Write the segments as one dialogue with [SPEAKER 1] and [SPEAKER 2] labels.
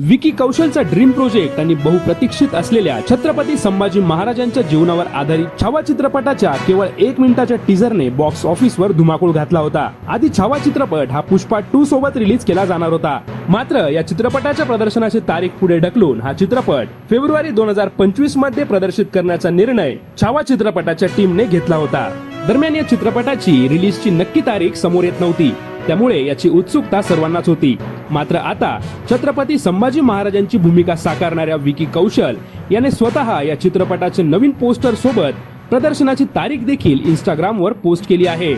[SPEAKER 1] Vicky कौशलचा dream project आणि बहुप्रतीक्षित असलेल्या छत्रपती संभाजी महाराजांच्या जीवनावर आधारित छावा चित्रपटाच्या केवळ एक मिनिटाच्या टीझरने बॉक्स ऑफिसवर धुमाकूळ घातला होता. आधी छावा चित्रपट हा पुष्पा टू सोबत रिलीज केला जाणार होता. मात्र या चित्रपटाच्या प्रदर्शनाची तारीख पुढे ढकलून हा चित्रपट फेब्रुवारी दोन हजार पंचवीसमध्ये प्रदर्शित करण्याचा निर्णय छावा चित्रपटाच्या टीमने घेतला होता. दरम्यान या चित्रपटाची रिलीजची नक्की तारीख समोर येत नव्हती. त्यामुळे याची उत्सुकता सर्वांनाच होती. मात्र आता छत्रपती संभाजी महाराजांची भूमिका साकारणाऱ्या विकी कौशल याने स्वतः या चित्रपटाचे नवीन पोस्टर सोबत प्रदर्शनाची तारीख देखील इंस्टाग्रामवर पोस्ट केली आहे.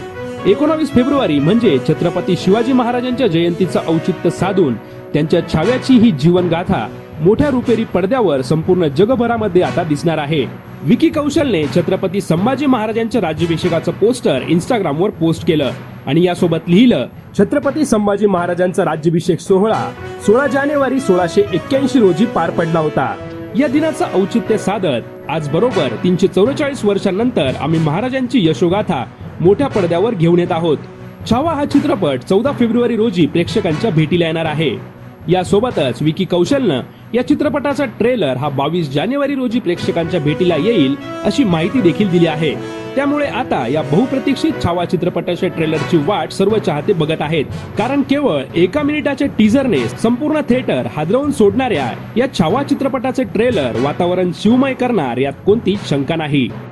[SPEAKER 1] एकोणावीस फेब्रुवारी म्हणजे छत्रपती शिवाजी महाराजांच्या जयंतीचं औचित्य साधून त्यांच्या छाव्याची ही जीवनगाथा मोठ्या रुपेरी पडद्यावर संपूर्ण जगभरामध्ये आता दिसणार आहे. विकी कौशलने छत्रपती संभाजी महाराजांच्या राज्याभिषेकाचं पोस्टर इंस्टाग्रामवर पोस्ट केलं आणि यासोबत लिहिलं छत्रपती संभाजी महाराजांचा राज्याभिषेक सोहळा सोळा जानेवारी सोळाशे एक्क्याऐंशी रोजी पार पडला होता. या दिनाचं औचित्य साधत आज बरोबर तीनशे चौवेचाळीस वर्षांनंतर आम्ही महाराजांची यशोगाथा मोठ्या पडद्यावर घेऊन येत आहोत. छावा हा चित्रपट चौदा फेब्रुवारी रोजी प्रेक्षकांच्या भेटीला येणार आहे. यासोबतच विकी कौशलनं या चित्रपटाचा ट्रेलर हा बावीस जानेवारी रोजी प्रेक्षकांच्या भेटीला येईल अशी माहिती देखील दिली आहे. त्यामुळे आता या बहुप्रतीक्षित छावा चित्रपटाच्या ट्रेलरची वाट सर्व चाहते बघत आहेत. कारण केवळ एका मिनिटाच्या टीझरने संपूर्ण थिएटर हादरवून सोडणाऱ्या या छावा चित्रपटाचे ट्रेलर वातावरण शिवमय करणार यात कोणतीच शंका नाही.